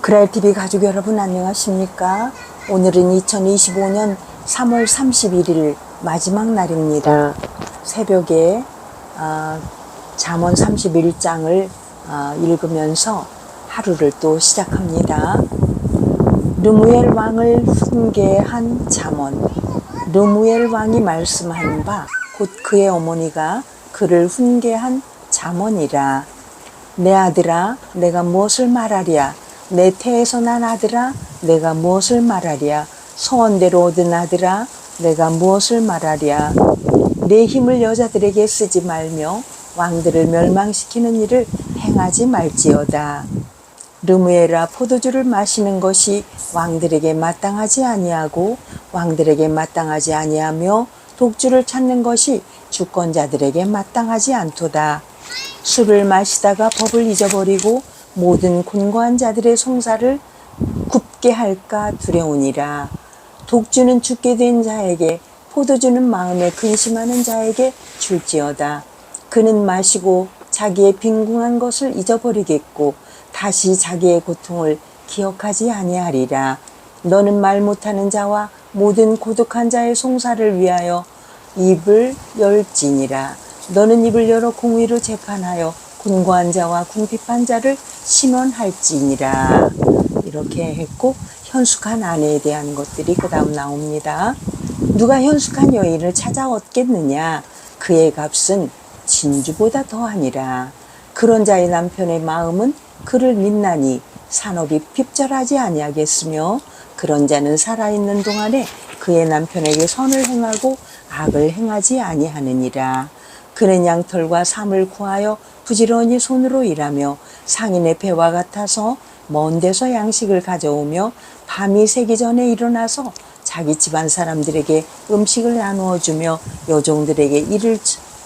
그랄TV 가족 여러분 안녕하십니까? 오늘은 2025년 3월 31일 마지막 날입니다. 새벽에 아, 잠언 31장을 아, 읽으면서 하루를 또 시작합니다. 르무엘 왕을 훈계한 잠언. 르무엘 왕이 말씀한 바 곧 그의 어머니가 그를 훈계한 잠언이라. 내 아들아, 내가 무엇을 말하랴? 내 태에서 난 아들아, 내가 무엇을 말하랴? 소원대로 얻은 아들아, 내가 무엇을 말하랴? 내 힘을 여자들에게 쓰지 말며 왕들을 멸망시키는 일을 행하지 말지어다. 르무에라 포도주를 마시는 것이 왕들에게 마땅하지 아니하고 왕들에게 마땅하지 아니하며 독주를 찾는 것이 주권자들에게 마땅하지 않도다. 술을 마시다가 법을 잊어버리고 모든 곤고한 자들의 송사를 굽게 할까 두려우니라. 독주는 죽게 된 자에게 포도주는 마음에 근심하는 자에게 줄지어다. 그는 마시고 자기의 빈궁한 것을 잊어버리겠고 다시 자기의 고통을 기억하지 아니하리라. 너는 말 못하는 자와 모든 고독한 자의 송사를 위하여 입을 열지니라. 너는 입을 열어 공의로 재판하여 곤고한 자와 궁핍한 자를 신원할지니라. 이렇게 했고 현숙한 아내에 대한 것들이 그 다음 나옵니다. 누가 현숙한 여인을 찾아 얻겠느냐? 그의 값은 진주보다 더하니라. 그런 자의 남편의 마음은 그를 믿나니 산업이 핍절하지 아니하겠으며 그런 자는 살아있는 동안에 그의 남편에게 선을 행하고 악을 행하지 아니하느니라. 그는 양털과 삶을 구하여 부지런히 손으로 일하며 상인의 배와 같아서 먼 데서 양식을 가져오며 밤이 새기 전에 일어나서 자기 집안 사람들에게 음식을 나누어 주며 여종들에게 일을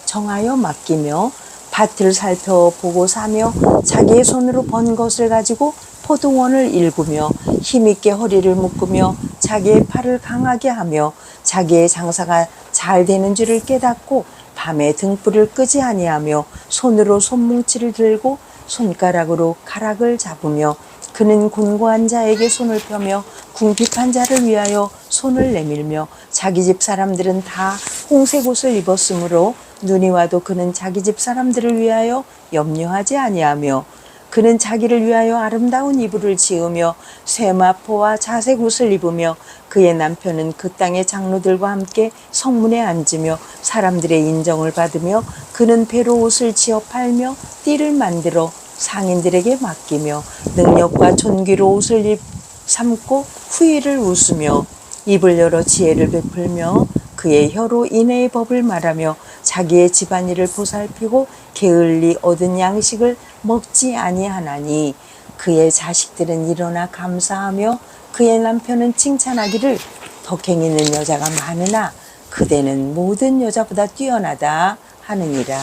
정하여 맡기며 밭을 살펴보고 사며 자기의 손으로 번 것을 가지고 포도원을 일구며 힘있게 허리를 묶으며 자기의 팔을 강하게 하며 자기의 장사가 잘 되는 줄을 깨닫고 밤에 등불을 끄지 아니하며 손으로 손뭉치를 들고 손가락으로 가락을 잡으며 그는 곤고한 자에게 손을 펴며 궁핍한 자를 위하여 손을 내밀며 자기 집 사람들은 다 홍색 옷을 입었으므로 눈이 와도 그는 자기 집 사람들을 위하여 염려하지 아니하며 그는 자기를 위하여 아름다운 이불을 지으며 쇠마포와 자색 옷을 입으며 그의 남편은 그 땅의 장로들과 함께 성문에 앉으며 사람들의 인정을 받으며 그는 배로 옷을 지어 팔며 띠를 만들어 상인들에게 맡기며 능력과 존귀로 옷을 입 삼고 후일을 웃으며 입을 열어 지혜를 베풀며 그의 혀로 인애의 법을 말하며 자기의 집안일을 보살피고 게을리 얻은 양식을 먹지 아니하나니 그의 자식들은 일어나 감사하며 그의 남편은 칭찬하기를 덕행 있는 여자가 많으나 그대는 모든 여자보다 뛰어나다 하느니라.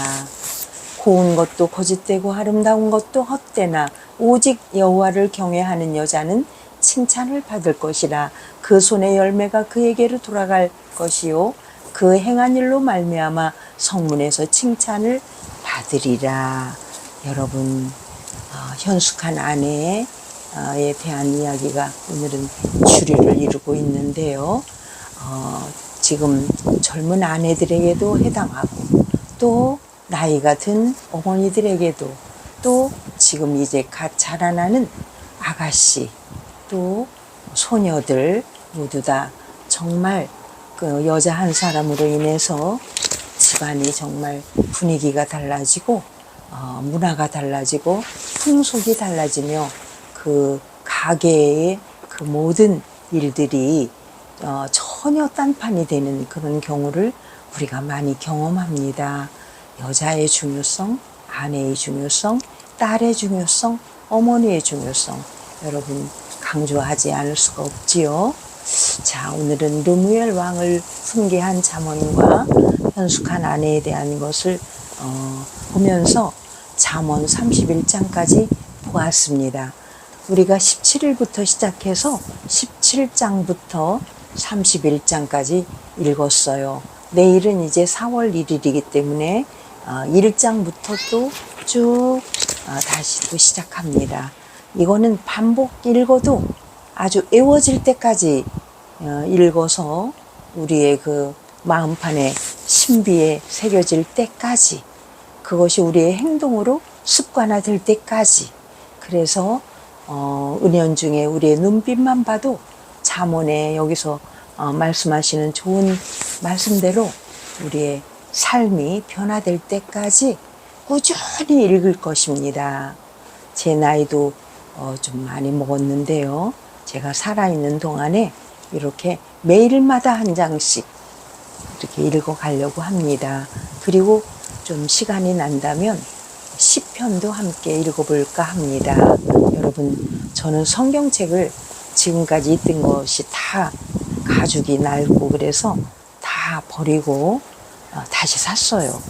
고운 것도 거짓되고 아름다운 것도 헛되나 오직 여호와를 경외하는 여자는 칭찬을 받을 것이라 그 손의 열매가 그에게로 돌아갈 것이요 그 행한 일로 말미암아 성문에서 칭찬을 받으리라. 여러분 어, 현숙한 아내에 대한 이야기가 오늘은 주류를 이루고 있는데요. 어, 지금 젊은 아내들에게도 해당하고 또 나이가 든 어머니들에게도 또 지금 이제 갓 자라나는 아가씨 또 소녀들 모두 다 정말 그 여자 한 사람으로 인해서 집안이 정말 분위기가 달라지고 어, 문화가 달라지고 풍속이 달라지며 그 가게의 그 모든 일들이 어, 전혀 딴판이 되는 그런 경우를 우리가 많이 경험합니다. 여자의 중요성, 아내의 중요성, 딸의 중요성, 어머니의 중요성 여러분 강조하지 않을 수가 없지요. 자, 오늘은 르무엘 왕을 훈계한 잠언과 현숙한 아내에 대한 것을 어, 보면서 잠언 31장까지 보았습니다. 우리가 17일부터 시작해서 17장부터 31장까지 읽었어요. 내일은 이제 4월 1일이기 때문에 어, 1장부터 또쭉 어, 다시 또 시작합니다. 이거는 반복 읽어도 아주 애워질 때까지 어, 읽어서 우리의 그 마음판에 신비에 새겨질 때까지 그것이 우리의 행동으로 습관화될 때까지 그래서 어, 은연 중에 우리의 눈빛만 봐도 잠언에 여기서 어, 말씀하시는 좋은 말씀대로 우리의 삶이 변화될 때까지 꾸준히 읽을 것입니다. 제 나이도 어, 좀 많이 먹었는데요. 제가 살아있는 동안에 이렇게 매일마다 한 장씩 이렇게 읽어 가려고 합니다. 그리고 좀 시간이 난다면 시편도 함께 읽어볼까 합니다. 여러분, 저는 성경책을 지금까지 있던 것이 다 가죽이 낡고 그래서 다 버리고 어, 다시 샀어요.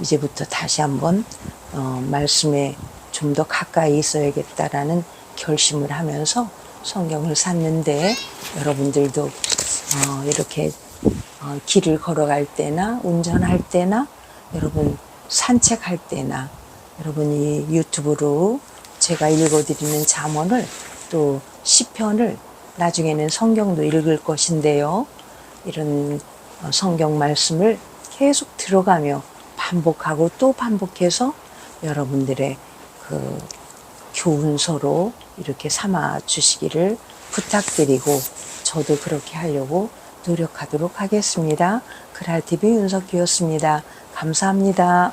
이제부터 다시 한번 어, 말씀에 좀 더 가까이 있어야겠다라는 결심을 하면서 성경을 샀는데 여러분들도 어, 이렇게 어, 길을 걸어갈 때나 운전할 때나 여러분 산책할 때나 여러분이 유튜브로 제가 읽어드리는 잠언을 또 시편을 나중에는 성경도 읽을 것인데요. 이런 어, 성경 말씀을 계속 들어가며 반복하고 또 반복해서 여러분들의 그 교훈서로 이렇게 삼아 주시기를 부탁드리고 저도 그렇게 하려고 노력하도록 하겠습니다. 그랄TV 윤석기였습니다. 감사합니다.